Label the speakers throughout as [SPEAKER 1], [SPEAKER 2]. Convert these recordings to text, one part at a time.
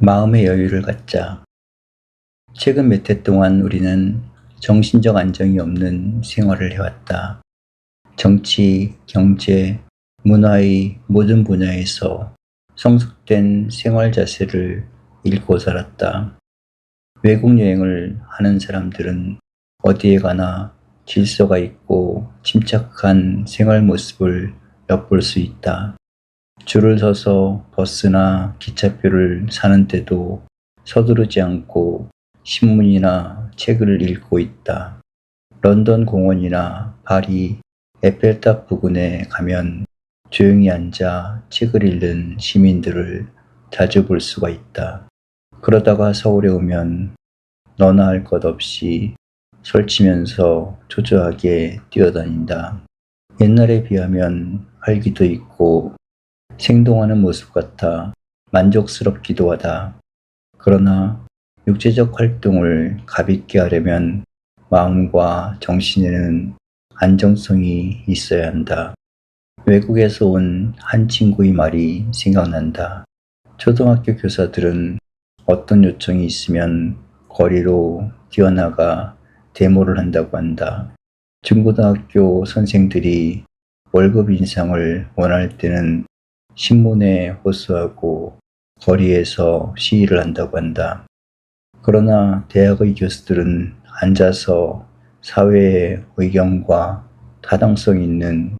[SPEAKER 1] 마음의 여유를 갖자. 최근 몇 해 동안 우리는 정신적 안정이 없는 생활을 해왔다. 정치, 경제, 문화의 모든 분야에서 성숙된 생활 자세를 잃고 살았다. 외국 여행을 하는 사람들은 어디에 가나 질서가 있고 침착한 생활 모습을 엿볼 수 있다. 줄을 서서 버스나 기차표를 사는 때도 서두르지 않고 신문이나 책을 읽고 있다. 런던 공원이나 파리 에펠탑 부근에 가면 조용히 앉아 책을 읽는 시민들을 자주 볼 수가 있다. 그러다가 서울에 오면 너나 할 것 없이 설치면서 초조하게 뛰어다닌다. 옛날에 비하면 활기도 있고 생동하는 모습 같아 만족스럽기도 하다. 그러나 육체적 활동을 가볍게 하려면 마음과 정신에는 안정성이 있어야 한다. 외국에서 온 한 친구의 말이 생각난다. 초등학교 교사들은 어떤 요청이 있으면 거리로 뛰어나가 데모를 한다고 한다. 중고등학교 선생들이 월급 인상을 원할 때는 신문에 호소하고 거리에서 시위를 한다고 한다. 그러나 대학의 교수들은 앉아서 사회의 의견과 타당성 있는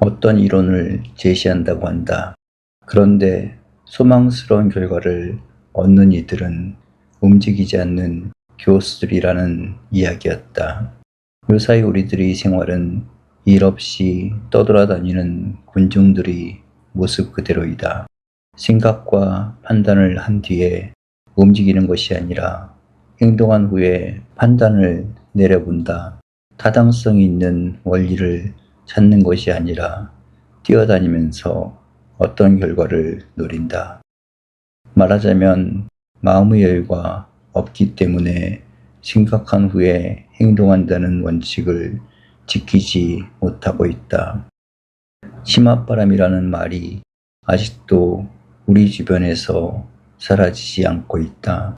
[SPEAKER 1] 어떤 이론을 제시한다고 한다. 그런데 소망스러운 결과를 얻는 이들은 움직이지 않는 교수들이라는 이야기였다. 요사이 우리들의 생활은 일 없이 떠돌아다니는 군중들의 모습 그대로이다. 생각과 판단을 한 뒤에 움직이는 것이 아니라 행동한 후에 판단을 내려본다. 타당성 있는 원리를 찾는 것이 아니라 뛰어다니면서 어떤 결과를 노린다. 말하자면 마음의 여유가 없기 때문에 생각한 후에 행동한다는 원칙을 지키지 못하고 있다. 치맛바람이라는 말이 아직도 우리 주변에서 사라지지 않고 있다.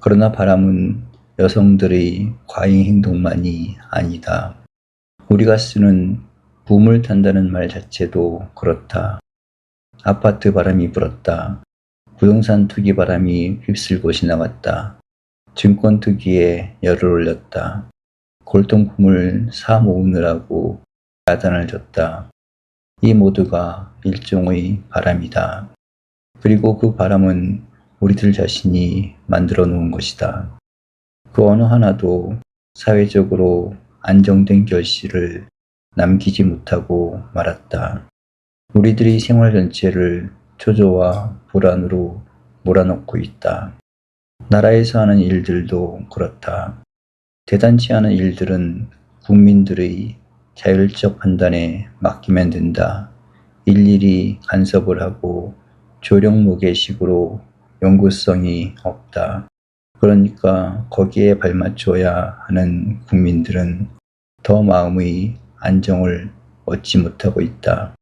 [SPEAKER 1] 그러나 바람은 여성들의 과잉 행동만이 아니다. 우리가 쓰는 붐을 탄다는 말 자체도 그렇다. 아파트 바람이 불었다. 부동산 투기 바람이 휩쓸고 지나갔다. 증권 투기에 열을 올렸다. 골동품을 사 모으느라고 야단을 줬다. 이 모두가 일종의 바람이다. 그리고 그 바람은 우리들 자신이 만들어 놓은 것이다. 그 어느 하나도 사회적으로 안정된 결실을 남기지 못하고 말았다. 우리들이 생활 전체를 초조와 불안으로 몰아넣고 있다. 나라에서 하는 일들도 그렇다. 대단치 않은 일들은 국민들의 자율적 판단에 맡기면 된다. 일일이 간섭을 하고 조력무게식으로 연구성이 없다. 그러니까 거기에 발맞춰야 하는 국민들은 더 마음의 안정을 얻지 못하고 있다.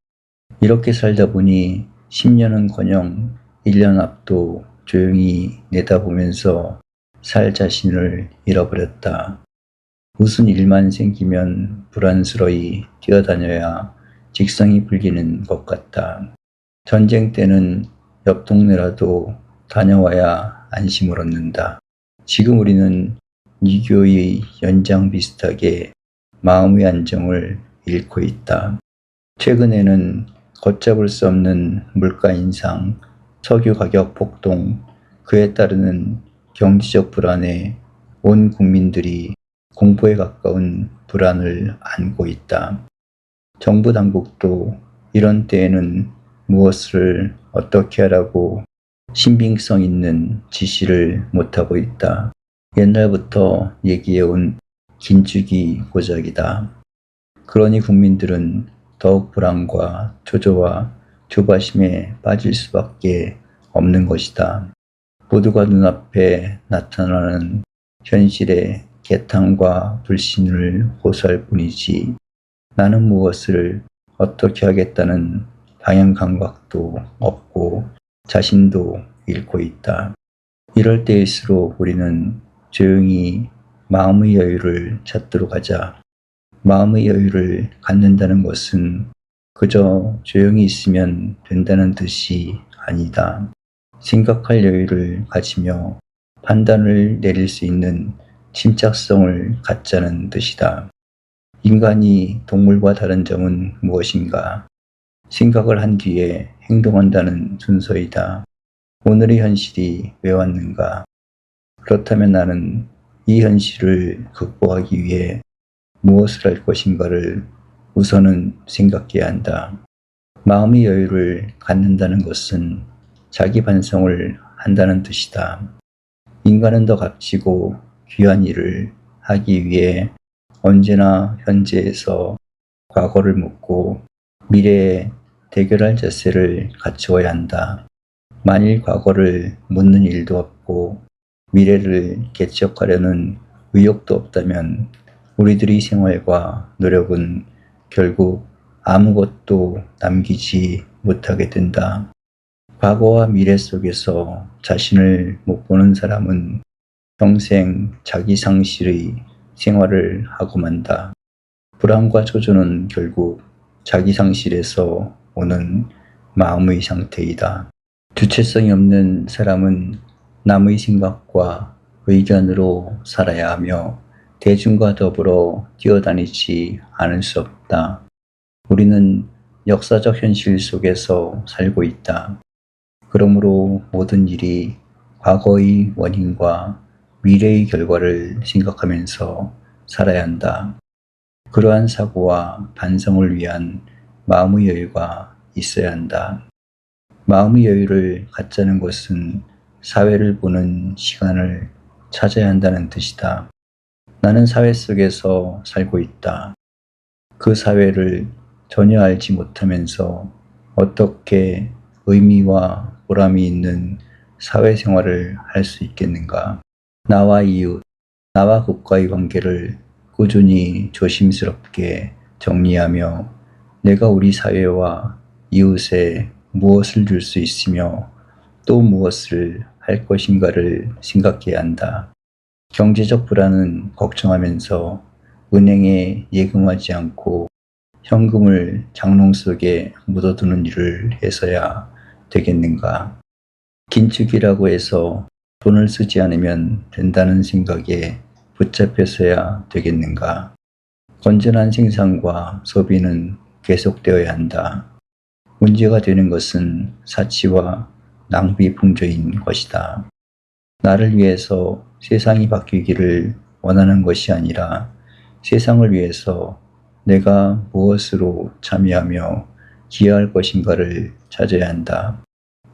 [SPEAKER 1] 이렇게 살다 보니 10년은 커녕 1년 앞도 조용히 내다보면서 살 자신을 잃어버렸다. 무슨 일만 생기면 불안스러이 뛰어다녀야 직성이 풀리는 것 같다. 전쟁 때는 옆 동네라도 다녀와야 안심을 얻는다. 지금 우리는 이교의 연장 비슷하게 마음의 안정을 잃고 있다. 최근에는 걷잡을 수 없는 물가 인상, 석유 가격 폭동, 그에 따르는 경제적 불안에 온 국민들이 공포에 가까운 불안을 안고 있다. 정부 당국도 이런 때에는 무엇을 어떻게 하라고 신빙성 있는 지시를 못하고 있다. 옛날부터 얘기해온 긴축이 고작이다. 그러니 국민들은 더욱 불안과 초조와 조바심에 빠질 수밖에 없는 것이다. 모두가 눈앞에 나타나는 현실의 개탄과 불신을 호소할 뿐이지 나는 무엇을 어떻게 하겠다는 방향 감각도 없고 자신도 잃고 있다. 이럴 때일수록 우리는 조용히 마음의 여유를 찾도록 하자. 마음의 여유를 갖는다는 것은 그저 조용히 있으면 된다는 뜻이 아니다. 생각할 여유를 가지며 판단을 내릴 수 있는 침착성을 갖자는 뜻이다. 인간이 동물과 다른 점은 무엇인가? 생각을 한 뒤에 행동한다는 순서이다. 오늘의 현실이 왜 왔는가? 그렇다면 나는 이 현실을 극복하기 위해 무엇을 할 것인가를 우선은 생각해야 한다. 마음의 여유를 갖는다는 것은 자기 반성을 한다는 뜻이다. 인간은 더 값지고 귀한 일을 하기 위해 언제나 현재에서 과거를 묻고 미래에 대결할 자세를 갖추어야 한다. 만일 과거를 묻는 일도 없고 미래를 개척하려는 의욕도 없다면 우리들의 생활과 노력은 결국 아무것도 남기지 못하게 된다. 과거와 미래 속에서 자신을 못 보는 사람은 평생 자기 상실의 생활을 하고 만다. 불안과 초조는 결국 자기 상실에서 오는 마음의 상태이다. 주체성이 없는 사람은 남의 생각과 의견으로 살아야 하며 대중과 더불어 뛰어다니지 않을 수 없다. 우리는 역사적 현실 속에서 살고 있다. 그러므로 모든 일이 과거의 원인과 미래의 결과를 생각하면서 살아야 한다. 그러한 사고와 반성을 위한 마음의 여유가 있어야 한다. 마음의 여유를 갖자는 것은 사회를 보는 시간을 찾아야 한다는 뜻이다. 나는 사회 속에서 살고 있다. 그 사회를 전혀 알지 못하면서 어떻게 의미와 보람이 있는 사회생활을 할 수 있겠는가? 나와 이웃, 나와 국가의 관계를 꾸준히 조심스럽게 정리하며 내가 우리 사회와 이웃에 무엇을 줄 수 있으며 또 무엇을 할 것인가를 생각해야 한다. 경제적 불안은 걱정하면서 은행에 예금하지 않고 현금을 장롱 속에 묻어두는 일을 해서야 되겠는가. 긴축이라고 해서 돈을 쓰지 않으면 된다는 생각에 붙잡혀서야 되겠는가. 건전한 생산과 소비는 계속되어야 한다. 문제가 되는 것은 사치와 낭비 풍조인 것이다. 나를 위해서 세상이 바뀌기를 원하는 것이 아니라 세상을 위해서 내가 무엇으로 참여하며 기여할 것인가를 찾아야 한다.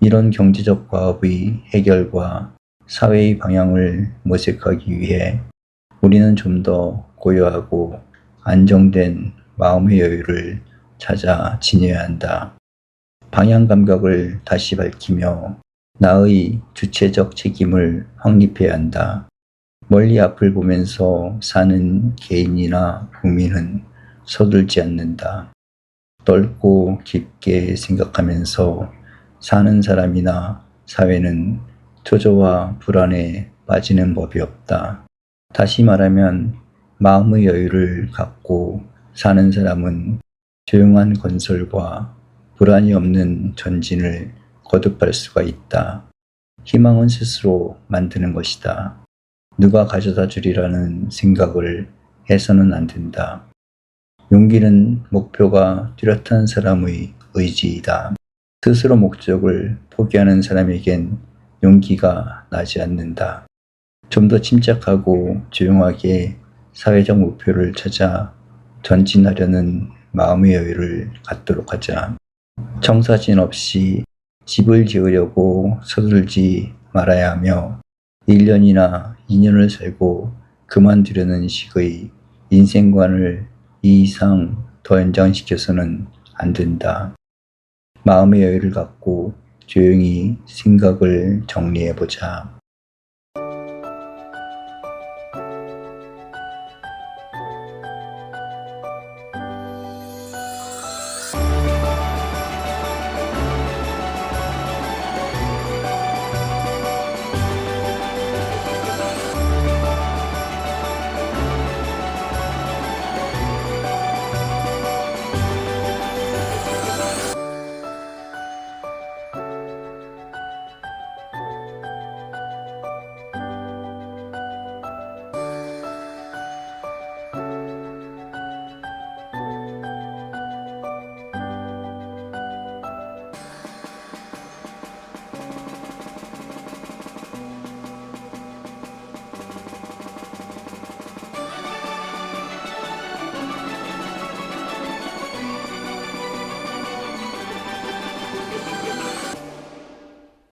[SPEAKER 1] 이런 경제적 과업의 해결과 사회의 방향을 모색하기 위해 우리는 좀 더 고요하고 안정된 마음의 여유를 찾아 지내야 한다. 방향 감각을 다시 밝히며 나의 주체적 책임을 확립해야 한다. 멀리 앞을 보면서 사는 개인이나 국민은 서둘지 않는다. 넓고 깊게 생각하면서 사는 사람이나 사회는 초조와 불안에 빠지는 법이 없다. 다시 말하면 마음의 여유를 갖고 사는 사람은 조용한 건설과 불안이 없는 전진을 거듭할 수가 있다. 희망은 스스로 만드는 것이다. 누가 가져다 주리라는 생각을 해서는 안 된다. 용기는 목표가 뚜렷한 사람의 의지이다. 스스로 목적을 포기하는 사람에겐 용기가 나지 않는다. 좀 더 침착하고 조용하게 사회적 목표를 찾아 전진하려는 마음의 여유를 갖도록 하자. 청사진 없이 집을 지으려고 서둘지 말아야 하며 1년이나 2년을 살고 그만두려는 식의 인생관을 이 이상 더 연장시켜서는 안 된다. 마음의 여유를 갖고 조용히 생각을 정리해 보자.